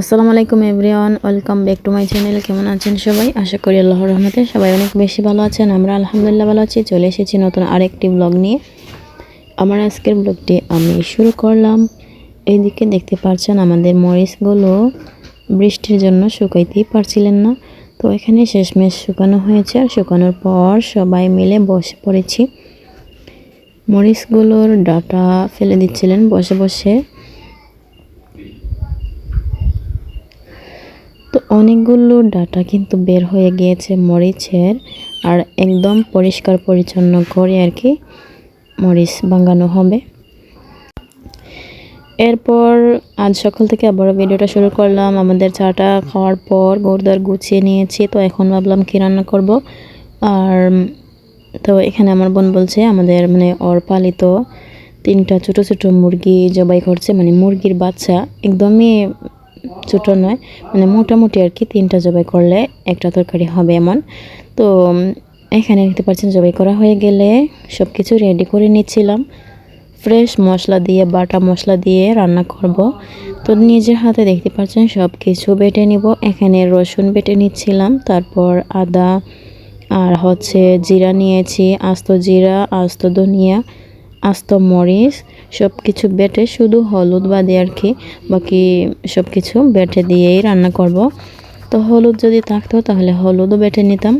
আসসালামু আলাইকুম everyone, welcome back to my channel. কেমন আছেন সবাই? আশা করি আল্লাহর রহমতে সবাই অনেক বেশি ভালো আছেন। আমরা আলহামদুলিল্লাহ ভালো আছি, চলে এসেছি নতুন আরেকটি ব্লগ নিয়ে। আমার আজকের ব্লগটি আমি শুরু করলাম। এইদিকে দেখতে পাচ্ছেন আমাদের মরিচগুলো বৃষ্টির জন্য শুকাইতেই পারছিলেন না। তো এখানে শেষমেশ শুকানো হয়েছে আর শুকানোর পর সবাই মিলে বসে পড়েছি। মরিচগুলোর ডাটা ফেলে দিচ্ছিলেন বসে বসে। তো অনেকগুলো ডাটা কিন্তু বের হয়ে গিয়েছে মরিচের আর একদম পরিষ্কার পরিচ্ছন্ন করে আর কি মরিচ বাঙ্গানো হবে। এরপর আজ সকাল থেকে আবারও ভিডিওটা শুরু করলাম। আমাদের চাটা খাওয়ার পর গোরদার গুছিয়ে নিয়েছি, তো এখন ভাবলাম কী রান্না করব। আর তো এখানে আমার বোন বলছে, আমাদের মানে ওর পালিত তিনটা ছোটো ছোটো মুরগি জবাই করছে মানে মুরগির বাচ্চা। একদমই ছোটো নয় মানে মোটামুটি আর কি তিনটা জবাই করলে একটা তরকারি হবে এমন। তো এখানে দেখতে পাচ্ছেন জবাই করা হয়ে গেলে সব কিছু রেডি করে নিচ্ছিলাম। ফ্রেশ মশলা দিয়ে, বাটা মশলা দিয়ে রান্না করব। তো নিজের হাতে দেখতে পাচ্ছেন সব কিছু বেটে নিব। এখানে রসুন বেটে নিচ্ছিলাম, তারপর আদা আর হচ্ছে জিরা নিয়েছি, আস্ত জিরা, আস্ত ধনিয়া, আস্ত মরিচ সব কিছু বেটে শুধু হলুদ বাদে আর কি, বাকি সব কিছু বেটে দিয়েই রান্না করব। তো হলুদ যদি থাকতো তাহলে হলুদও বেটে নিতাম।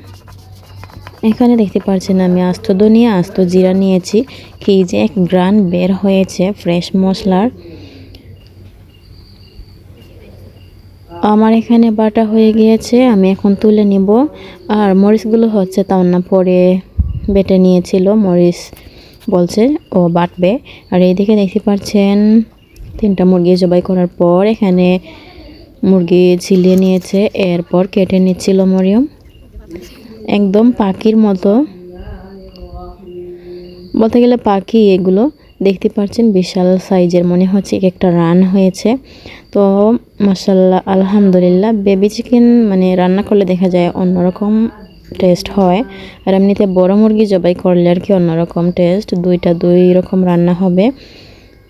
এখানে দেখতে পাচ্ছেন আমি আস্ত ধনিয়া, আস্ত জিরা নিয়েছি। কি যে এক গ্রান বের হয়েছে ফ্রেশ মশলার। আমার এখানে বাটা হয়ে গিয়েছে, আমি এখন তুলে নিব। আর মরিচগুলো হচ্ছে তাও না পরে বেটে নিয়েছিল মরিচ। বলছে, ও বাটবে। আর এইদিকে দেখতে পাচ্ছেন, তিনটা মুরগি জবাই করার পর এখানে মুরগি ঝিলিয়ে নিয়েছে, এরপর কেটে নিচ্ছিল মরিয়ম। একদম পাখির মতো। বলতে গেলে পাখি এগুলো, দেখতে পাচ্ছেন বিশাল সাইজের, মনে হচ্ছে একটা রান হয়েছে। তো মাসাল্লাহ আলহামদুলিল্লাহ বেবি চিকেন মানে রান্না করলে দেখা যায় অন্যরকম টেস্ট হয়। আর এমনিতে বড় মুরগি জবাই করলে আর কি অন্যরকম টেস্ট, দুইটা দুই রকম রান্না হবে।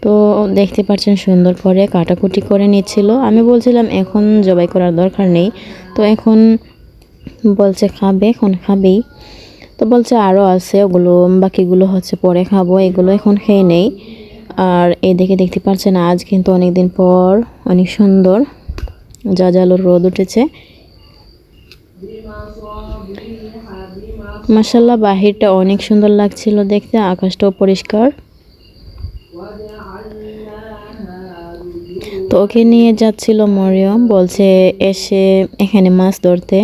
তো দেখতে পাচ্ছেন সুন্দর করে কাটাকুটি করে নিচ্ছিল। আমি বলছিলাম এখন জবাই করার দরকার নেই। তো এখন বলছে খাবে, এখন খাবেই। তো বলছে আরও আছে, ওগুলো বাকিগুলো হচ্ছে পরে খাব, এগুলো এখন খেয়ে নেই। আর এদিকে দেখতে পাচ্ছেন আজ কিন্তু অনেক দিন পর অনেক সুন্দর, যা জালোর রোদ উঠেছে। মাসাল্লাহ বাহিরটা অনেক সুন্দর লাগছিল দেখতে, আকাশটাও পরিষ্কার। তো ওকে নিয়ে যাচ্ছিল মরিয়ম, বলছে এসে এখানে মাছ ধরতে।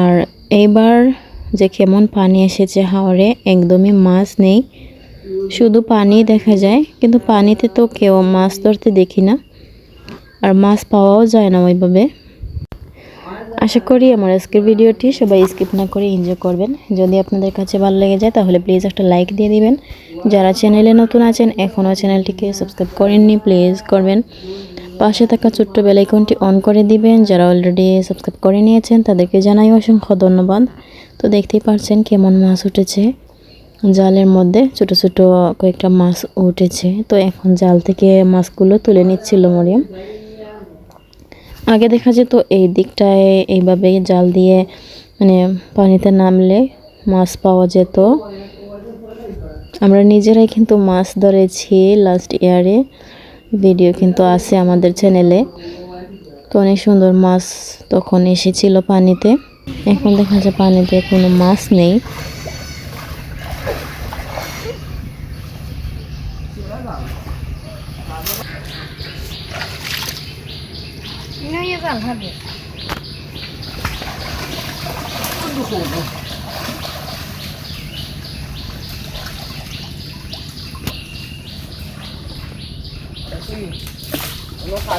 আর এইবার যে কেমন পানি এসেছে হাওড়ে একদমই মাছ নেই। শুধু পানি দেখা যায়, কিন্তু পানিতে তো কেউ মাছ ধরতে দেখি না। আর মাছ পাওয়াও যায় না ওইভাবে। আশা করি আমার আজকের ভিডিওটি সবাই স্কিপ না করে এনজয় করবেন। যদি আপনাদের কাছে ভালো লেগে যায়, তাহলে প্লিজ একটা লাইক দিয়ে দিবেন। যারা চ্যানেলে নতুন আছেন এখনও চ্যানেলটিকে সাবস্ক্রাইব করেননি প্লিজ করবেন। পাশে থাকা ছোট্ট বেলাইকনটি অন করে দিবেন। যারা অলরেডি সাবস্ক্রাইব করে নিয়েছেন, তাদেরকে জানাই অসংখ্য ধন্যবাদ। তো দেখতেই পারছেন কেমন মাছ উঠেছে। জালের মধ্যে ছোট ছোট কয়েকটা মাছ উঠেছে। তো এখন জাল থেকে মাছগুলো তুলে নিচ্ছিল মরিয়ম। আগে দেখা যেত এই দিকটায় এইভাবে জাল দিয়ে মানে পানিতে নামলে মাছ পাওয়া যেত। আমরা নিজেরাই কিন্তু মাছ ধরেছি লাস্ট ইয়ারে ভিডিও কিন্তু আছে আমাদের চ্যানেলে তো অনেক সুন্দর মাছ তখন এসেছিল পানিতে। এখন দেখা যায় পানিতে কোনো মাছ নেই। 看看你这就是我们我发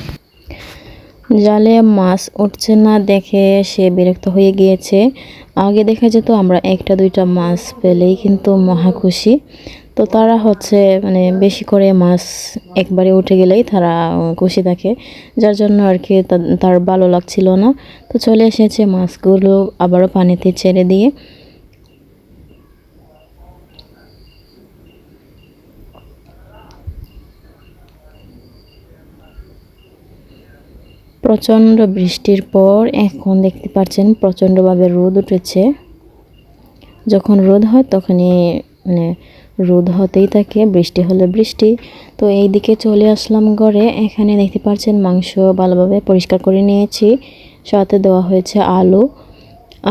জালে মাছ উঠছে না দেখে সে বিরক্ত হয়ে গিয়েছে। আগে দেখা যেত আমরা একটা, দুইটা মাছ পেলেই কিন্তু মহা খুশি। তো তারা হচ্ছে মানে বেশি করে মাছ একবারে উঠে গেলেই তারা খুশি থাকে। যার জন্য আর কি তার ভালো লাগছিল না। তো চলে এসেছে মাছগুলো আবারও পানিতে ছেড়ে দিয়ে। প্রচণ্ড বৃষ্টির পর এখন দেখতে পাচ্ছেন প্রচণ্ডভাবে রোদ উঠেছে। যখন রোদ হয় তখনই মানে রোদ হতেই থাকে, বৃষ্টি হলে বৃষ্টি। তো এই দিকে চলে আসলাম ঘরে। এখানে দেখতে পাচ্ছেন মাংস ভালোভাবে পরিষ্কার করে নিয়েছি। সাথে দেওয়া হয়েছে আলু।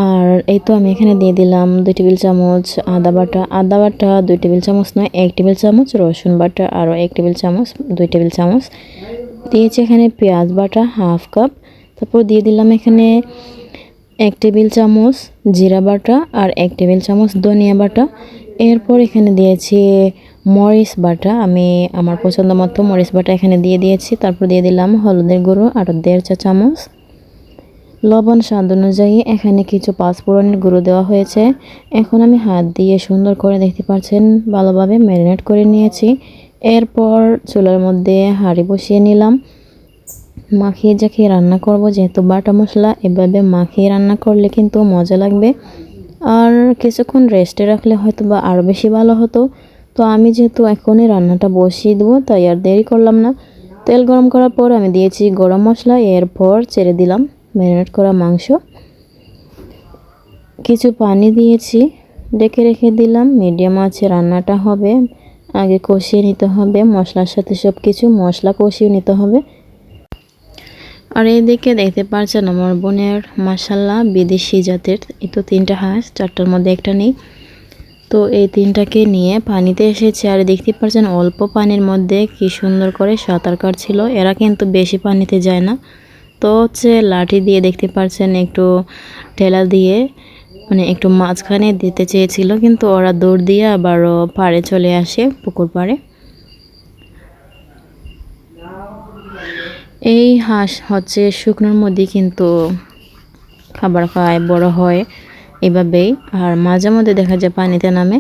আর এই তো আমি এখানে দিয়ে দিলাম দুই টেবিল চামচ আদা বাটা। আদা বাটা দুই টেবিল চামচ নয়, এক টেবিল চামচ রসুন বাটা। আরও এক টেবিল চামচ, দুই টেবিল চামচ দিয়েছি এখানে পেঁয়াজ বাটা হাফ কাপ। তারপর দিয়ে দিলাম এখানে এক টেবিল চামচ জিরা বাটা আর এক টেবিল চামচ ধনিয়া বাটা। এরপর এখানে দিয়েছি মরিচ বাটা। আমি আমার পছন্দ মতো মরিচ বাটা এখানে দিয়ে দিয়েছি। তারপর দিয়ে দিলাম হলুদের গুঁড়ো আর দেড় চা চামচ। লবণ স্বাদ অনুযায়ী এখানে কিছু পাঁচফোড়নের গুঁড়ো দেওয়া হয়েছে। এখন আমি হাত দিয়ে সুন্দর করে দেখতে পাচ্ছেন, ভালোভাবে ম্যারিনেট করে নিয়েছি। এরপর চুলার মধ্যে হাঁড়ি বসিয়ে নিলাম। মাখিয়ে জাখিয়ে রান্না করব, যেহেতু বাটা মশলা, এভাবে মাখিয়ে রান্না করলে কিন্তু মজা লাগবে। আর কিছুক্ষণ রেস্টে রাখলে হয়তো বা আরও বেশি ভালো হতো। তো আমি যেহেতু এখনই রান্নাটা বসিয়ে দেবো, তাই আর দেরি করলাম না। তেল গরম করার পর আমি দিয়েছি গরম মশলা, এরপর ছেড়ে দিলাম ম্যারিনেট করা মাংস। কিছু পানি দিয়েছি, ডেকে রেখে দিলাম, মিডিয়াম আছে রান্নাটা হবে। আগে কষিয়ে নিতে হবে, মশলার সাথে সব কিছু মশলা কষিয়ে নিতে হবে। আর এইদিকে দেখতে পাচ্ছেন আমার বোনের মাসাল্লাহ বিদেশি জাতের, এই তো তিনটা হাঁস, চারটার মধ্যে একটা নেই। তো এই তিনটাকে নিয়ে পানিতে এসেছে, আর দেখতে পাচ্ছেন অল্প পানির মধ্যে কি সুন্দর করে সাঁতার কাটছিল। এরা কিন্তু বেশি পানিতে যায় না। তো হচ্ছে লাঠি দিয়ে দেখতে পাচ্ছেন একটু ঠেলা দিয়ে মানে একটু মাঝখানে দিতে চেয়েছিল, কিন্তু ওরা দৌড় দিয়ে আবারও পাড়ে চলে আসে পুকুর পাড়ে। এই হাঁস হচ্ছে শুকনোর মধ্যে কিন্তু খাবার খায়, বড় হয় এভাবেই। আর মাঝে মধ্যে দেখা যায় পানিতে নামে।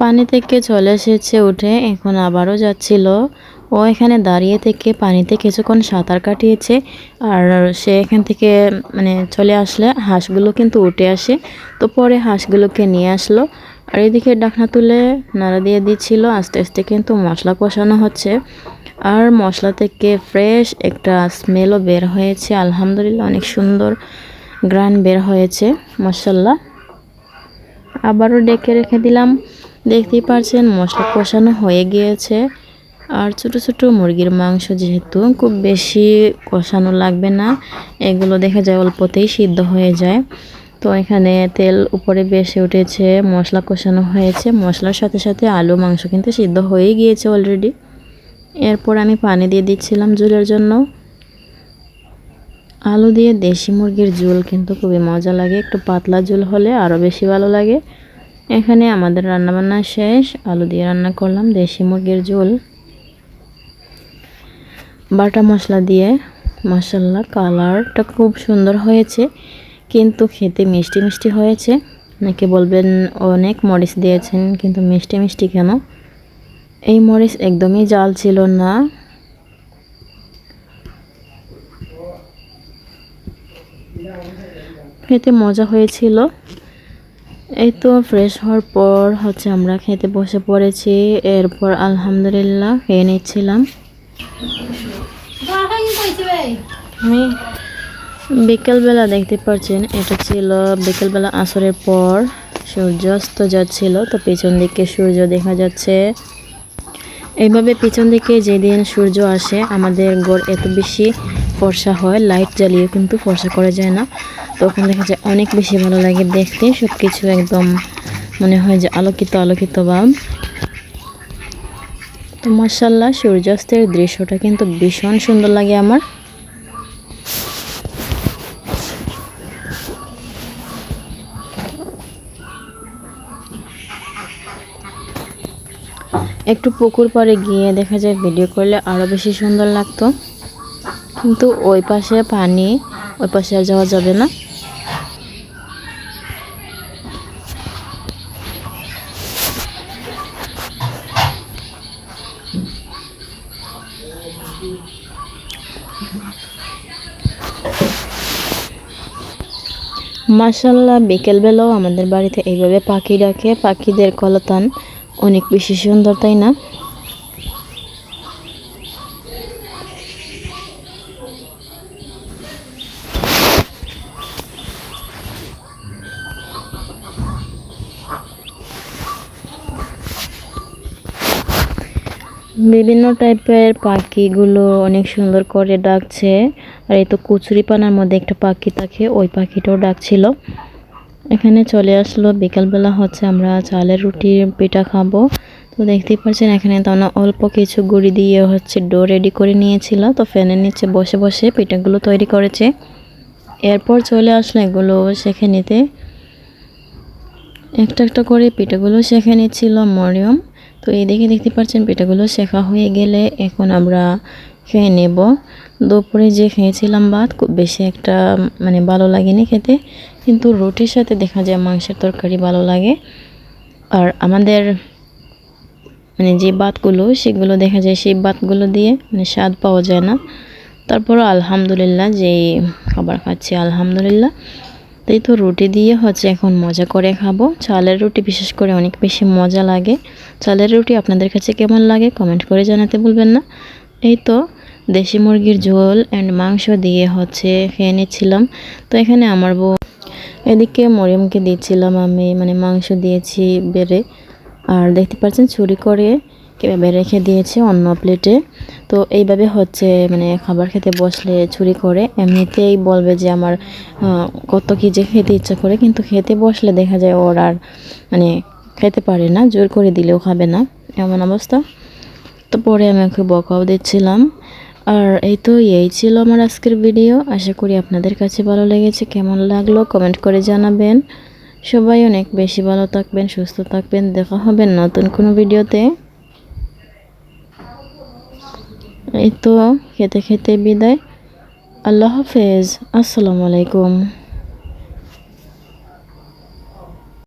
পানি থেকে চলে এসেছে উঠে, এখন আবারও যাচ্ছিল। ও এখানে দাঁড়িয়ে থেকে পানিতে কিছুক্ষণ সাঁতার কাটিয়েছে। আর সে এখান থেকে মানে চলে আসলে হাঁসগুলো কিন্তু উঠে আসে। তো পরে হাঁসগুলোকে নিয়ে আসলো। আর এদিকে ডাকনা তুলে নাড়া দিয়ে দিচ্ছিল। আস্তে আস্তে কিন্তু মশলা কষানো হচ্ছে। আর মশলা থেকে ফ্রেশ একটা স্মেলও বের হয়েছে। আলহামদুলিল্লাহ অনেক সুন্দর গ্রান বের হয়েছে মশাল্লা আবারও ডেকে রেখে দিলাম। দেখতেই পারছেন মশলা কষানো হয়ে গিয়েছে। আর ছোট ছোট মুরগির মাংস যেহেতু খুব বেশি কষানো লাগবে না, এগুলো দেখা যায় অল্পতেই সিদ্ধ হয়ে যায়। তো এখানে তেল উপরে বেশি উঠেছে, মশলা কষানো হয়েছে, মশলার সাথে সাথে আলু মাংস কিন্তু সিদ্ধ হয়েই গিয়েছে অলরেডি এরপর আমি পানি দিয়ে দিচ্ছিলাম ঝোলের জন্য। আলু দিয়ে দেশি মুরগির ঝোল কিন্তু খুবই মজা লাগে, একটু পাতলা ঝোল হলে আরও বেশি ভালো লাগে। এখানে আমাদের রান্নাবান্না শেষ, আলু দিয়ে রান্না করলাম দেশি মুরগির ঝোল। বাটা মশলা দিয়ে মশাল্লা কালারটা খুব সুন্দর হয়েছে, কিন্তু খেতে মিষ্টি মিষ্টি হয়েছে। নাকি বলবেন, অনেক মরিচ দিয়েছেন, কিন্তু মিষ্টি মিষ্টি কেন? এই মরিচ একদমই জাল ছিল না। খেতে মজা হয়েছিল। এই তো ফ্রেশ হওয়ার পর হচ্ছে আমরা খেতে বসে পড়েছি। এরপর আলহামদুলিল্লাহ, খেয়ে নিচ্ছিলাম। আমি বিকেলবেলা দেখতে পাচ্ছেন এটা ছিল বিকেলবেলা আসরের পর। সূর্যাস্ত যাচ্ছিল, তো পেছন দিকে সূর্য দেখা যাচ্ছে। এইভাবে পিছন দিকে যেদিন সূর্য আসে, আমাদের গড় এত বেশি ফর্সা হয়, লাইট জ্বালিয়ে কিন্তু ফর্সা করা যায় না। তখন দেখা যায় অনেক বেশি ভালো লাগে দেখতে সব কিছু একদম মনে হয় যে আলোকিত আলোকিত ভাব তো মার্শাল্লাহ সূর্যাস্তের দৃশ্যটা কিন্তু ভীষণ সুন্দর লাগে আমার। একটু পুকুর পাড়ে গিয়ে দেখা যায় ভিডিও করলে আরও বেশি সুন্দর লাগতো। কিন্তু ওই পাশে পানি, ওই পাশে যাওয়া যাবে না। মাসাল্লাহ বিকেলবেলাও আমাদের বাড়িতে এইভাবে পাখি ডাকে, পাখিদের কলতান। অনেক বেশি সুন্দর, তাই না? বিভিন্ন টাইপের পাখিগুলো অনেক সুন্দর করে ডাকছে। আর এই তো কচুরি পানার মধ্যে একটা পাখি থাকে, ওই পাখিটাও ডাকছিল। এখানে চলে আসলো। বিকালবেলা হচ্ছে আমরা চালের রুটি, পিঠা খাব। তো দেখতেই পাচ্ছেন এখানে তো না অল্প কিছু গুঁড়ি দিয়ে হচ্ছে ডো রেডি করে নিয়েছিল। তো ফ্যানের নিচে বসে বসে পিঠাগুলো তৈরি করেছে। এরপর চলে আসলো এগুলো শেখে নিতে। একটা একটা করে পিঠাগুলো শেখে নিচ্ছিল মরিয়ম। তো এই দেখে দেখতে পাচ্ছেন পিঠাগুলো শেখা হয়ে গেলে এখন আমরা খেয়ে নেব। দুপুরে যে খেয়েছিলাম ভাত, খুব বেশি একটা মানে ভালো লাগেনি খেতে। কিন্তু রুটির সাথে দেখা যায় মাংসের তরকারি ভালো লাগে। আর আমাদের মানে যে ভাতগুলো, সেগুলো দেখা যায় সেই ভাতগুলো দিয়ে মানে স্বাদ পাওয়া যায় না। তারপরও আলহামদুলিল্লাহ যে খাবার খাচ্ছি, আলহামদুলিল্লাহ। তাই তো রুটি দিয়ে হচ্ছে এখন মজা করে খাব। চালের রুটি বিশেষ করে অনেক বেশি মজা লাগে। চালের রুটি আপনাদের কাছে কেমন লাগে কমেন্ট করে জানাতে ভুলবেন না। এই তো দেশি মুরগির ঝোল অ্যান্ড মাংস দিয়ে হচ্ছে খেয়ে নিচ্ছিলাম। তো এখানে আমার বউ এদিকে মরিয়মকে দিচ্ছিলাম আমি মানে মাংস দিয়েছি বেড়ে। আর দেখতে পাচ্ছেন ছুরি করে কীভাবে রেখে দিয়েছে অন্য প্লেটে। তো এইভাবে হচ্ছে মানে খাবার খেতে বসলে ছুরি করে। এমনিতেই বলবে যে আমার কত কি যে খেতে ইচ্ছা করে, কিন্তু খেতে বসলে দেখা যায় ওর আর মানে খেতে পারে না, জোর করে দিলেও খাবে না। এমন অবস্থা। তো পরে আমি ওকে বকাও দিচ্ছিলাম। আর এই তো, এই ছিল আমার আজকের ভিডিও আশা করি আপনাদের কাছে ভালো লেগেছে। কেমন লাগল কমেন্ট করে জানাবেন। সবাই অনেক বেশি ভালো থাকবেন, সুস্থ থাকবেন। দেখা হবে নতুন কোনো ভিডিওতে এই তো, খেতে খেতে বিদায়। আল্লাহ হাফেজ। আসসালামু আলাইকুম।